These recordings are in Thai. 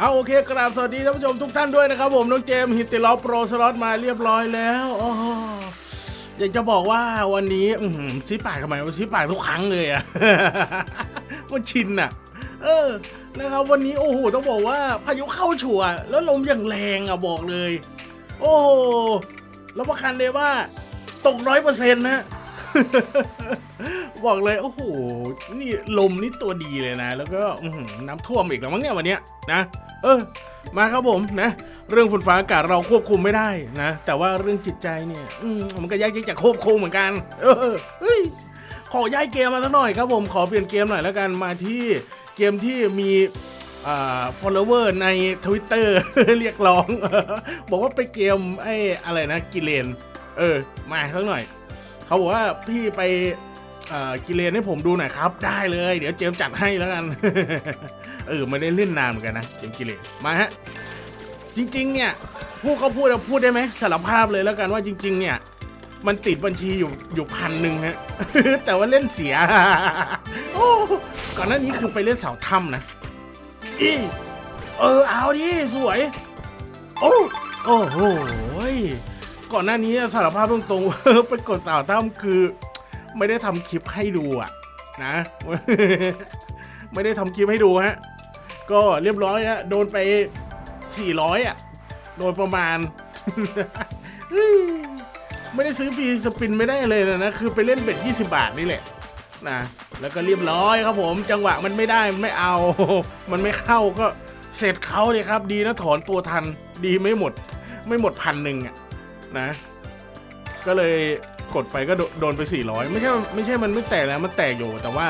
เอาโอเคกราบสวัสดีท่านผู้ชมทุกท่านด้วยนะครับ ผมน้องเจมส์ฮิตติล็อโปรสล็อตมาเรียบร้อยแล้วโอ้โหอยากจะบอกว่าวันนี้ซีปากทำไมมันซีปากทุกครั้งเลยอะ มันชินอะเออนะครับวันนี้โอ้โหต้องบอกว่าพายุเข้าชัวแล้วลมอย่างแรงอะบอกเลย โอ้โหรับประกันเลยว่าตกร้อยเปอร์เซ็นต์นะ บอกเลยโอ้โห นี่ลมนี่ตัวดีเลยนะ แล้วก็น้ำท่วมอีกแล้วมั้งเนี่ยวันเนี้ยนะ เออ มาครับผมนะ เรื่องฝนฟ้าอากาศเราควบคุมไม่ได้นะ แต่ว่าเรื่องจิตใจเนี่ยอมมันก็ยากที่จะควบคุมเหมือนกัน เออเฮ้ยขอย้ายเกมมาสักหน่อยครับผมขอเปลี่ยนเกมหน่อยแล้วกันมาที่เกมที่มีอ่า follower ใน Twitter เรียกร้อง บอกว่าไปเกมไอ้อะไรนะกิเลน เออ มาสักหน่อย เขาบอกว่าพี่ไปกิเลนให้ผมดูหน่อยครับ ได้เลย เดี๋ยวเจมจัดให้แล้วกัน เออไม่ได้เล่นนานเหมือนกันนะเกมกิเลนมาฮะ จริง ๆ เนี่ยพูดเขาพูดเราพูดได้ไหมสารภาพเลยแล้วกันว่าจริง ๆ เนี่ย มันติดบัญชีอยู่อยู่พันหนึ่งฮะแต่ว่าเล่นเสียก่อนหน้านี้คือไปเล่นเสาถ้ำนะอีเออเอาดิสวย โอ้โอ้โห ก่อนหน้านี้สารภาพตรงๆไปกดสาวถ้ำคือ ไม่ได้ทำคลิปให้ดูอะนะ ไม่ได้ทำคลิปให้ดูฮะ ก็เรียบร้อยฮะโดนไป 400อะ โดยประมาณ ไม่ได้ซื้อฟรีสปินไม่ได้เลยนะ คือไปเล่นเบ็ด20 บาทนี่แหละนะแล้วก็เรียบร้อยครับผม จังหวะมันไม่ได้มันไม่เอา มันไม่เข้าก็เสร็จเขาเลยครับ ดีนะถอนตัวทัน ดีไม่หมด ไม่หมดพันหนึ่งอะ นะ ก็เลยกดไปก็โดนไป 400 ไม่ใช่ไม่ใช่มันไม่แตกแล้วมันแตกอยู่แต่ว่า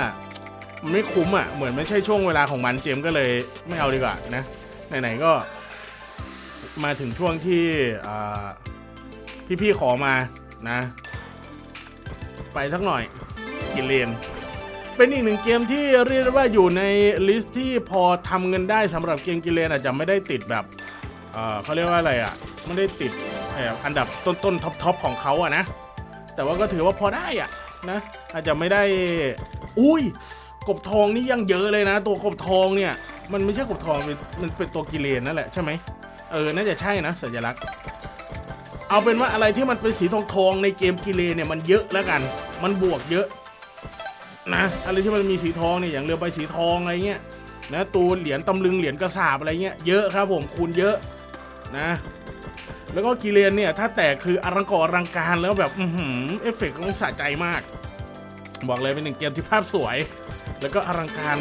มันไม่คุ้มอะเหมือนไม่ใช่ช่วงเวลาของมันเจมก็เลยไม่เอาดีกว่านะไหนๆก็มาถึงช่วงที่พี่ๆขอมานะ ไปสักหน่อยกินเลนเป็นอีกหนึ่งเกมที่เรียกว่าอยู่ในลิสต์ที่พอทำเงินได้สำหรับเกมกิเลนอาจจะไม่ได้ติดแบบเขาเรียกว่าอะไรอะไม่ได้ติด อันดับต้นๆท็อปๆของเขาอะนะ แต่ว่าก็ถือว่าพอได้อะนะ อาจจะไม่ได้ อุ้ย กบทองนี่ยังเยอะเลยนะ ตัวกบทองเนี่ย มันไม่ใช่กบทองมันเป็นตัวกิเลนนั่นแหละใช่ไหมเออ น่าจะใช่นะสัญลักษณ์เอาเป็นว่าอะไรที่มันเป็นสีทองทองๆในเกมกิเลนเนี่ยมันเยอะแล้วกัน มันบวกเยอะนะอะไรที่มันมีสีทองเนี่ยอย่างเรือใบสีทองอะไรเงี้ยนะตัวเหรียญตำลึงเหรียญกระสาบอะไรเงี้ยเยอะครับผมคูณเยอะนะ แล้วก็กิเลนเนี่ยถ้าแตกคืออลังกออลังการแล้วแบบอืเอฟเฟกต์มันสะใจมาก บอกเลยเป็นหนึ่งเกมที่ภาพสวย แล้วก็อลังการ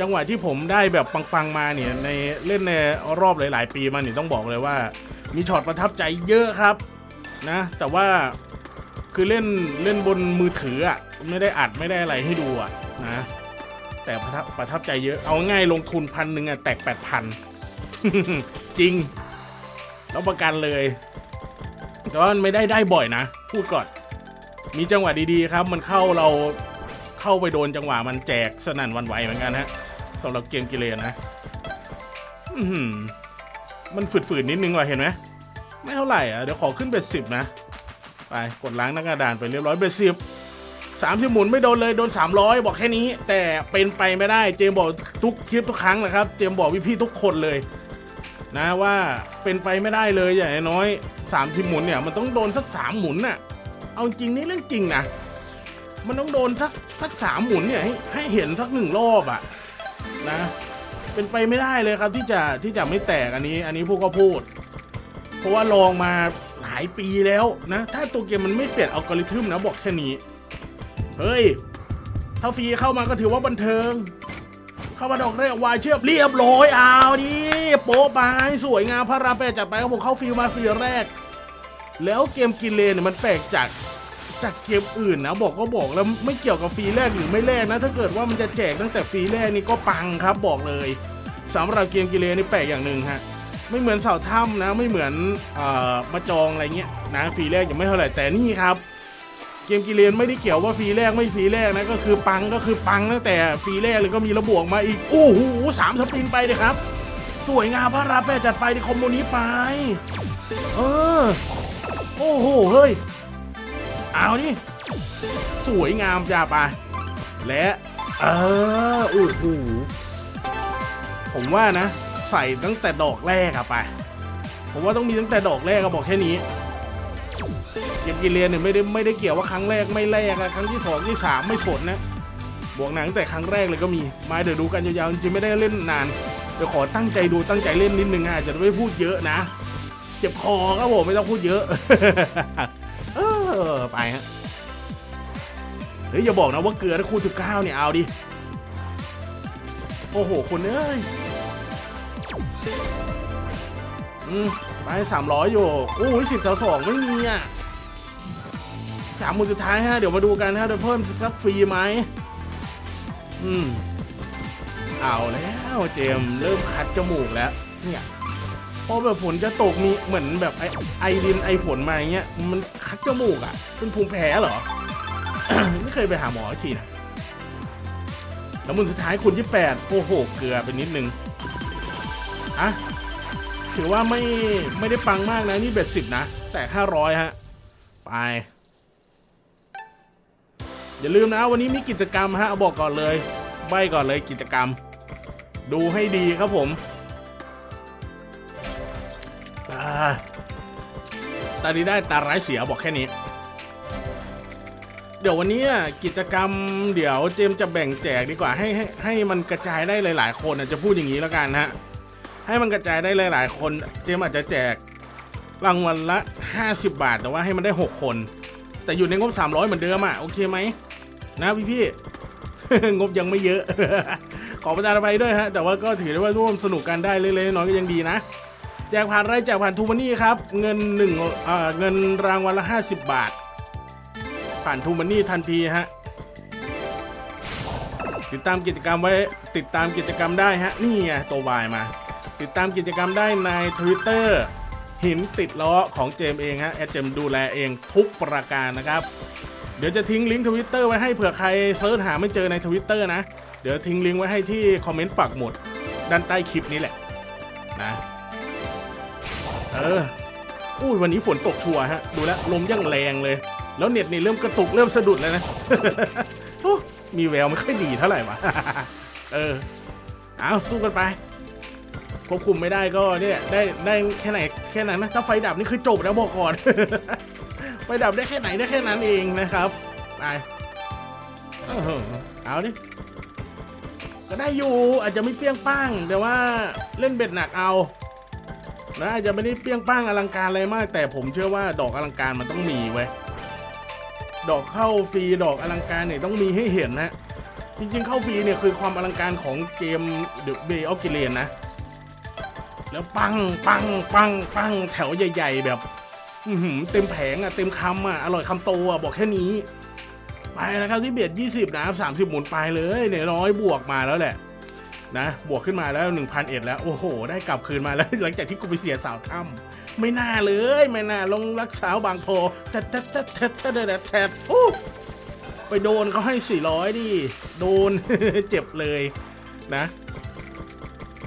จังหวะที่ผมได้แบบปังๆมาเนี่ยในเล่นในรอบหลาย ๆ ปีมาเนี่ยต้องบอกเลยว่า มีช็อตประทับใจเยอะครับนะ แต่ว่าคือเล่นเล่นบนมือถืออะไม่ได้อัดไม่ได้อะไรให้ดูอะนะแต่ประทับประทับใจเยอะเอาง่ายลงทุนพันหนึ่งอะแตกแปดพันจริง รับประกันเลยแต่ว่ามันไม่ได้ได้บ่อยนะ พูดก่อน มีจังหวะดีๆครับ มันเข้าเราเข้าไปโดนจังหวะมันแจกสนั่นวันไหวเหมือนกันฮะสำหรับเกมกิเลนนะมันฝืดๆนิดนึงว่ะเห็นไหมไม่เท่าไหร่อะเดี๋ยวขอขึ้นเบ็ดสิบนะไปกดล้างหน้ากระดานไปเรียบร้อยเบ็ดสิบสามสิบหมุนไม่โดนเลยโดนสามร้อยบอกแค่นี้ แต่เป็นไปไม่ได้เจมบอกทุกคลิปทุกครั้งนะครับ เจมบอกพี่ๆทุกคนเลย นะว่าเป็นไปไม่ได้เลยอย่างน้อยสามสิบหมุนเนี่ยมันต้องโดนสักสามหมุนน่ะเอาจริงนี่เรื่องจริงนะมันต้องโดนสักสักสามหมุนเนี่ยให้ให้เห็นสักหนึ่งรอบอะนะ เป็นไปไม่ได้เลยครับที่จะที่จะไม่แตกอันนี้ อันนี้พวกก็พูด เพราะว่าลองมาหลายปีแล้วนะ ถ้าตัวเกมมันไม่เปลี่ยนอัลกอริทึมนะบอกแค่นี้ เฮ้ย ถ้าฟรีเข้ามาก็ถือว่าบันเทิง เข้ามาดอกแรกวายเชือบเรียบร้อยเอาดิโป๊ะไปสวยงามพระรามแปดจัดไปครับผมเข้าฟรีมาฟรีแรก แล้วเกมกินเลนเนี่ยมันแปลกจากจากเกมอื่นนะบอกก็บอกแล้วไม่เกี่ยวกับฟรีแรกหรือไม่แรกนะ ถ้าเกิดว่ามันจะแจกตั้งแต่ฟรีแรกนี่ก็ปังครับบอกเลยสำหรับเกมกิเลนนี่แปลกอย่างหนึ่งฮะไม่เหมือนเสาถ้ำนะไม่เหมือนเอ่อมาจองอะไรเงี้ยนะฟรีแรกยังไม่เท่าไหร่แต่นี่ครับ เกมกิเลนไม่ได้เกี่ยวว่าฟรีแรกไม่ฟรีแรกนะก็คือปังก็คือปังตั้งแต่ฟรีแรกเลยก็มีระบวกมาอีกโอ้โหสามสปินไปเลยครับ สวยงามพระรามแปจัดไปในคอมโบนี้ไป เออ โอ้โหเฮ้ยเอาดิสวยงามจ้าไป และเออโอ้โหผมว่านะ ใส่ตั้งแต่ดอกแรกอะไป ผมว่าต้องมีตั้งแต่ดอกแรกก็บอกแค่นี้ เกมกีเรียนเนี่ยไม่ได้ไม่ได้เกี่ยวว่าครั้งแรกไม่แรกอะครั้งที่สองที่สามไม่สนนะบวกหนังแต่ครั้งแรกเลยก็มีมาเดี๋ยวดูกันยาวๆจริงไม่ได้เล่นนานเดี๋ยวขอตั้งใจดูตั้งใจเล่นนิดนึงอะอาจจะไม่พูดเยอะนะ เจ็บคอครับผมไม่ต้องพูดเยอะเออไปฮะเฮ้ยอย่าบอกนะว่าเกลือถ้าคูณสิบเก้าเนี่ยเอาดิโอ้โหคนเอ้ยอืมไปสามร้อยอยู่โอ้ยสิบสองไม่มีอะ สามหมื่นสุดท้ายฮะเดี๋ยวมาดูกันฮะจะเพิ่มสักฟรีไหมอืมเอาแล้วเจมส์เริ่มคัดจมูกแล้ว เนี่ยพอแบบฝนจะตกมีเหมือนแบบไอไอดินไอฝนมาอย่างเงี้ยมันคัดจมูกอะเป็นภูมิแพ้เหรอ ไม่เคยไปหาหมอทีนะแล้วมึงสุดท้ายคุณที่แปดโอ้โหเกลือไปนิดนึงอะถือว่าไม่ไม่ได้ปังมากนะนี่เบ็ดสิบนะ แต่ห้าร้อยฮะ ไป อย่าลืมนะวันนี้มีกิจกรรมฮะเอาบอกก่อนเลย ใบก่อนเลยกิจกรรม ดูให้ดีครับผมอ่าตาดีได้ตาร้ายเสียบอกแค่นี้ เดี๋ยววันนี้กิจกรรม เดี๋ยวเจมส์จะแบ่งแจกดีกว่าให้ให้ให้มันกระจายได้หลาย ๆ คนจะพูดอย่างนี้แล้วกันฮะให้มันกระจายได้หลาย ๆ คน เจมส์อาจจะแจกรางวัลละ 50 บาท แต่ว่าให้มันได้ 6 คน แต่อยู่ในงบ 300 เหมือนเดิมอะ โอเคไหม นะพี่พี่ งบยังไม่เยอะ ขอประทานอภัยด้วยฮะ แต่ว่าก็ถือได้ว่าร่วมสนุกกันได้เล็กๆน้อยก็ยังดีนะ แจกผ่านไร่แจกผ่านทูมานี่ครับ เงินหนึ่งเอ่อเงินรางวัลละ 50 บาท ผ่านทูมันนี่ทันทีฮะ ติดตามกิจกรรมไว้ติดตามกิจกรรมได้ฮะ นี่ไงตัววายมา ติดตามกิจกรรมได้ใน Twitter หินติดล้อของเจมเองฮะแอดเจมดูแลเองทุกประการนะครับ ดี๋ยวจะทิ้งลิงก์ทวิตเตอร์ไว้ให้เผื่อใครเซิร์ชหาไม่เจอในทวิตเตอร์นะ เดี๋ยวทิ้งลิงก์ไว้ให้ที่คอมเมนต์ปักหมุดด้านใต้คลิปนี้แหละนะเอออุ้ยวันนี้ฝนตกชัวฮะ ดูแลลมยังแรงเลย แล้วเน็ตนี่เริ่มกระตุกเริ่มสะดุดแล้วนะมีแววไม่ค่อยดีเท่าไหร่วะเออเอาสู้กันไปควบคุมไม่ได้ก็เนี่ยได้ได้แค่ไหนแค่นั้นนะถ้าไฟดับนี่คือจบแล้วบอกก่อน ไฟดับได้แค่ไหนได้แค่นั้นเองนะครับไปเอาดิก็ได้อยู่อาจจะไม่เปรี้ยงป้าง แต่ว่าเล่นเบ็ดหนักเอานะอาจจะไม่ได้เปรี้ยงป้างอลังการอะไรมาก แต่ผมเชื่อว่าดอกอลังการมันต้องมีเว้ยดอกเข้าฟรีดอกอลังการเนี่ยต้องมีให้เห็นนะจริงๆเข้าฟรีเนี่ยคือความอลังการของเกม The Bay of g i l e a n นะ แล้วปังปังปังปังแถวใหญ่ ๆ แบบ เต็มแผงอะเต็มคำอะอร่อยคำโตอะบอกแค่นี้ ไปนะครับที่เบียด20 นะครับ 30 หมุนไปเลยเนี่ยร้อยบวกมาแล้วแหละนะบวกขึ้นมาแล้ว 1 0 0 1แล้ว โอ้โห ได้กลับคืนมาแล้ว หลังจากที่กูไปเสียสาวถ้ำไม่น่าเลย ไม่น่าลงรักสาวบางโพแทดแทดแทดแทดแทดแทดแทดโอ้ไปโดนเขาให้ 400 ดิ โดนเจ็บเลยนะ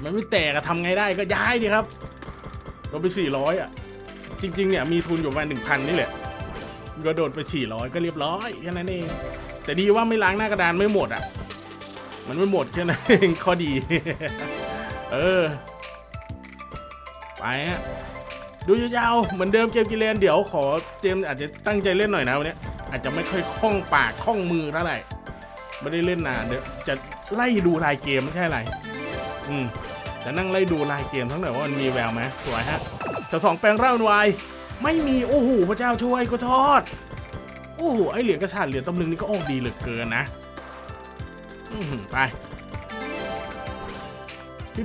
มันไม่แตกอะทำไงได้ก็ย้ายดิครับโดนไป 400 อะ จริง ๆ เนี่ย มีทุนอยู่ประมาณ1,000นี่แหละ ก็โดนไป400ก็เรียบร้อยแค่นั้นเอง แต่ดีว่าไม่ล้างหน้ากระดานไม่หมดอะ มันไม่หมดแค่นั้นเองข้อดี เออ ไปฮะดูยาวๆเหมือนเดิมเกมกิเลนเดี๋ยวขอเจมอาจจะตั้งใจเล่นหน่อยนะวันนี้อาจจะไม่ค่อยคล่องปากคล่องมือเท่าไหร่ไม่ได้เล่นนานเดี๋ยวจะไล่ดูรายเกมไม่ใช่อะไร อืมจะนั่งไล่ดูรายเกมทั้งหน่อยว่ามันมีแววไหมสวยฮะ เจ้าสองแปลงร่างวาย ไม่มีโอ้โหพระเจ้าช่วยก็ทอด โอ้โหไอเหรียญกระชาดเหรียญตำลึงนี่ก็ออกดีเหลือเกินนะอือหือไป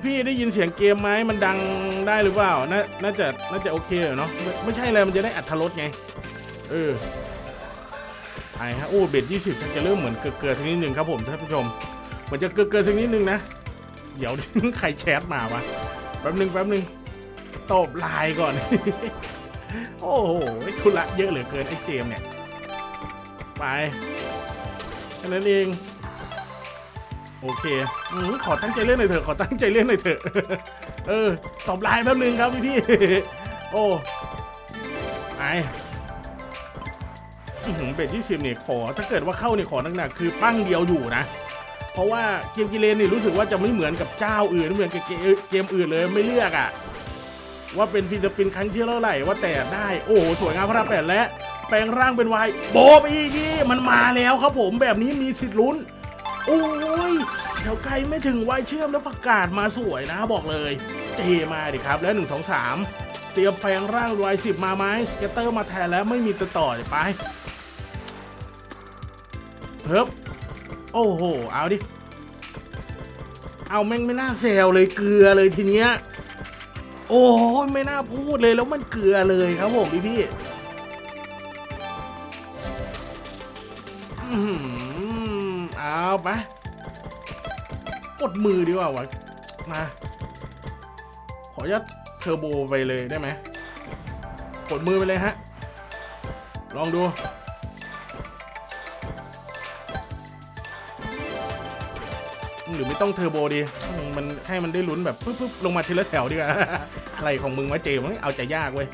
พี่ๆได้ยินเสียงเกมไหมมันดังได้หรือเปล่า น่าน่าจะน่าจะโอเคเนาะไม่ใช่อะไรมันจะได้อัตรสไง เออไปฮะโอ้เบ็ดยี่สิบจะเริ่มเหมือนเกลือๆสักนิดหนึ่งครับผมท่านผู้ชมเหมือนจะเกลือๆสักนิดหนึ่งนะ เดี๋ยวใครแชทมาวะแป๊บหนึ่งแป๊บหนึ่ง ตอบไลน์ก่อน โอ้โหทุละเยอะเหลือเกินไอ้เจมเนี่ย ไปแค่นั้นเอง โอเคอมขอตั้งใจเล่นหน่อยเถอะขอตั้งใจเล่นหน่อยเถอะ เออตอบไลน์แป๊บนึงครับพี่พี่ โอ้ไออื้อหือเบ็ดยี่สิบเนี่ยขอถ้าเกิดว่าเข้าเนี่ยขอหนักๆคือปั้งเดียวอยู่นะเพราะว่าเกมกิเลนนี่รู้สึกว่าจะไม่เหมือนกับเจ้าอื่นไม่เหมือนกับเกมอื่นเลยไม่เลือกอะ ว่าเป็นฟิลปินครั้งที่เท่าไหร่ว่าแต่ได้ โอ้โหสวยงามพระรามแปดและ แปลงร่างเป็นวายโบไปอีกนี่มันมาแล้วครับผมแบบนี้มีสิทธิ์ลุ้นโอ้ยแถวไกลไม่ถึงวายเชื่อมแล้วประกาศมาสวยนะบอกเลยเจมาดิครับ แล้วหนึ่งสองสามเตรียมแปลงร่างวายสิบมาไหมสเก็ตเตอร์มาแทนแล้วไม่มีตัวต่อยไปเฮ้บโอ้โห เอาดิ เอาแม่งไม่น่าแซวเลยเกลือเลยทีเนี้ย โอ้ยไม่น่าพูดเลยแล้วมันเกลือเลยครับผมพี่พี่อื้อหือเอาไปกดมือดีกว่าวะมาขออนุญาตเทอร์โบไปเลยได้ไหมกดมือไปเลยฮะ ลองดูหรือไม่ต้องเทอร์โบดี มันให้มันได้ลุ้นแบบปุ๊บปุ๊บลงมาทีละแถวดีกว่า อะไรของมึงวะเจมเอาใจยากเว้ย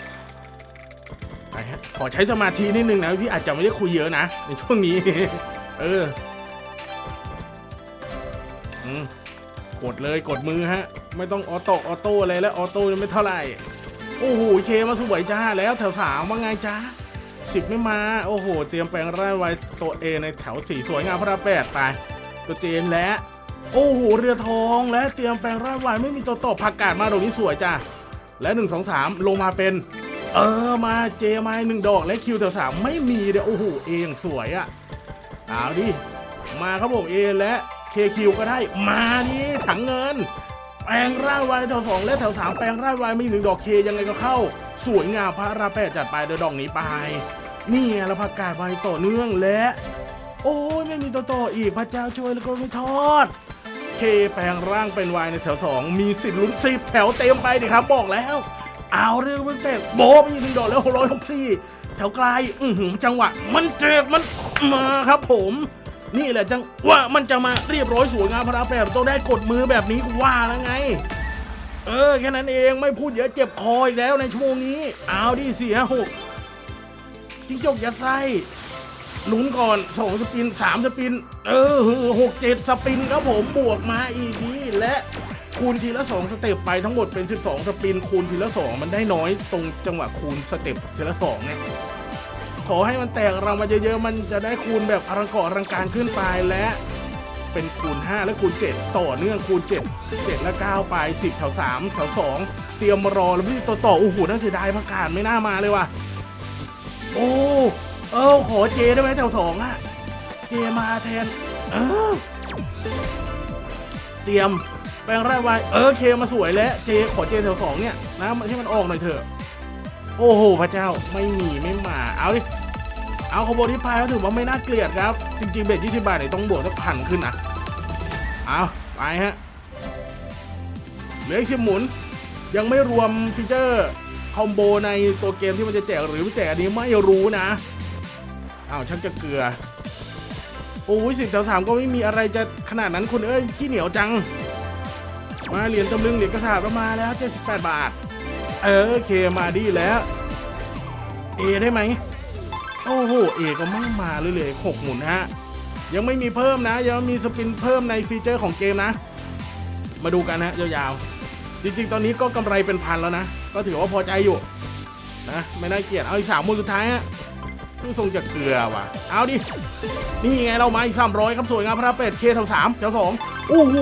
ไปฮะขอใช้สมาธินิดนึงนะพี่อาจจะไม่ได้คุยเยอะนะ ในช่วงนี้ เอออืมกดเลยกดมือฮะ ไม่ต้องออโต้ออโต้อะไรแล้วออโต้ยังไม่เท่าไหร่ โอ้โหเคมาสวยจ้าแล้วแถวสามว่าไงจ้าสิบไม่มา โอ้โห เตรียมแปลงร่างไว้ตัวเอในแถวสี่สวยงามพระราแปดไปตัวเจนและ โอ้โห เรือทองและเตรียมแปลงร่างไว้ไม่มีตัวตบผักกาดมาตรงนี้สวยจ้า และหนึ่งสองสามลงมาเป็น เออมาเจมาหนึ่งดอกและคิวแถวสามไม่มีเดี๋ยวโอ้โหเออย่างสวยอะเอาดิมาครับผมเอและเคคิวก็ได้มาดิถังเงิน แปลงร่างไว้แถวสองและแถวสามแปลงร่างไว้ไม่หนึ่งดอกเคยังไงก็เข้า สวยงามพระราแปดจัดไปโดยดอกนี้ไปนี่ไงเราประกาศไว้ต่อเนื่องและ โอ้ยไม่มีตัวต่ออีกพระเจ้าช่วยแล้วก็ไม่ทอด เคแปลงร่างเป็นวายในแถวสองมีสิทธิ์ลุ้นสิบแถวเต็มไปดิครับ บอกแล้ว เอาเรื่องมันเตะโบไปอีหนึ่งดอกแล้วหกร้อยหกสี่แถวไกลอือหือจังหวะ มันเจ็บมันมาครับผม นี่แหละจังว่ามันจะมาเรียบร้อยสวยงามพระราแปดต้องได้กดมือแบบนี้ว่าแล้วไง เออแค่นั้นเองไม่พูดเยอะเจ็บคออีกแล้วในชั่วโมงนี้ เอาดิเสียหกจิ้งจกอย่าไส้ ลุ้นก่อนสองสปินสามสปิน เออหกเจ็ดสปินครับผมบวกมาอีกทีและคูณทีละสองสเต็ปไปทั้งหมดเป็น 12 สปิน คูณทีละสองมันได้น้อยตรงจังหวะคูณสเต็ปทีละสองเนี่ยขอให้มันแตกรังมาเยอะๆ มันจะได้คูณแบบอลังกออลังการขึ้นไปและเป็นคูณ 5 และคูณ 7 ต่อเนื่องคูณ 7 7 และ 9 ไป 10 แถว 3 แถว 2 เตรียมมารอแล้วพี่ตัวต่อโอ้โหน่าเสียดายประกาศไม่น่ามาเลยว่ะ โอ้ เออขอเจได้ไหมแถวสองอะเจมาแทนเออเตรียมแปลงร่างไว้เออเคมาสวยแล้วเจขอเจแถวสองเนี่ยนะให้มันออกหน่อยเถอะ โอ้โหพระเจ้าไม่มีไม่มาเอาดิเอาขบวนที่พายก็ถือว่าไม่น่าเกลียดครับ จริง ๆ เบ็ด20บาทเนี่ยต้องบวกสักพันขึ้นนะเอาไปฮะเหลืออีกสิบหมุน ยังไม่รวมฟีเจอร์คอมโบในตัวเกมที่มันจะแจกหรือไม่แจกอันนี้ไม่รู้นะ อ้าวชักจะเกลือ โอ้ยสิบแถวสามก็ไม่มีอะไรจะขนาดนั้นคนเอ้ยขี้เหนียวจัง มาเหรียญตำลึงเหรียญกระสาบก็มาแล้ว 78 บาท เออโอเคมาดีแล้ว เอได้ไหมโอ้โหเอก็ไม่มาเลยเลยหกหมุนฮะ ยังไม่มีเพิ่มนะ ยังมีสปินเพิ่มในฟีเจอร์ของเกมนะ มาดูกันนะยาวๆ จริงๆ ตอนนี้ก็กำไรเป็นพันแล้วนะ ก็ถือว่าพอใจอยู่นะไม่น่าเกลียดเอาอีกสามหมุนสุดท้ายฮะ ผู้ทรงจากเกลือว่ะ เอาดิ นี่ไงเรามาอีกสามร้อยครับสวยงามพระเป็ดเคแถวสามแถวสองโอ้โห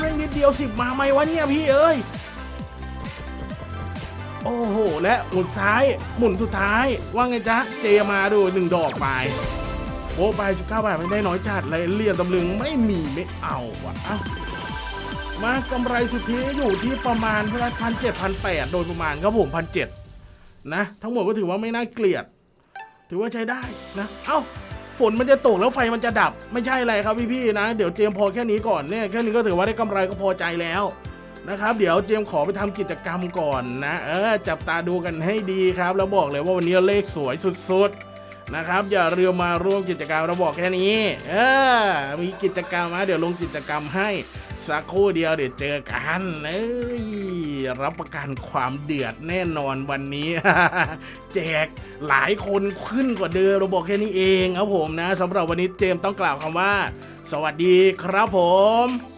แม่งนิดเดียวสิบมาไหมวะเนี่ยพี่เอ้ย โอ้โห และหมุนซ้าย หมุนสุดท้าย ว่าไงจ๊ะ เจมาดูหนึ่งดอกไปโอ้ไปสิบเก้าบาทไม่ได้น้อยจัดเลยเรียนตำลึงไม่มีไม่เอาว่ะเอ้ามากำไรสุทธิอยู่ที่ประมาณพันเจ็ดพันแปดโดยประมาณครับผมพันเจ็ดนะ ทั้งหมดก็ถือว่าไม่น่าเกลียด ถือว่าใช้ได้นะเอ้าฝนมันจะตกแล้วไฟมันจะดับไม่ใช่อะไรครับพี่ๆนะ เดี๋ยวเจมพอแค่นี้ก่อนเนี่ยแค่นี้ก็ถือว่าได้กำไรก็พอใจแล้วนะครับ เดี๋ยวเจมขอไปทำกิจกรรมก่อนนะ เออจับตาดูกันให้ดีครับ แล้วบอกเลยว่าวันนี้เลขสวยสุดๆ นะครับ อย่าเรือมาร่วมกิจกรรมเราบอกแค่นี้ เออ มีกิจกรรมนะเดี๋ยวลงกิจกรรมให้สักครู่เดียวเดี๋ยวเจอกันเอ้ยรับประกันความเดือดแน่นอนวันนี้ แจกหลายคนขึ้นกว่าเดิมเราบอกแค่นี้เองครับผมนะสำหรับวันนี้เจมต้องกล่าวคำว่า สวัสดีครับผม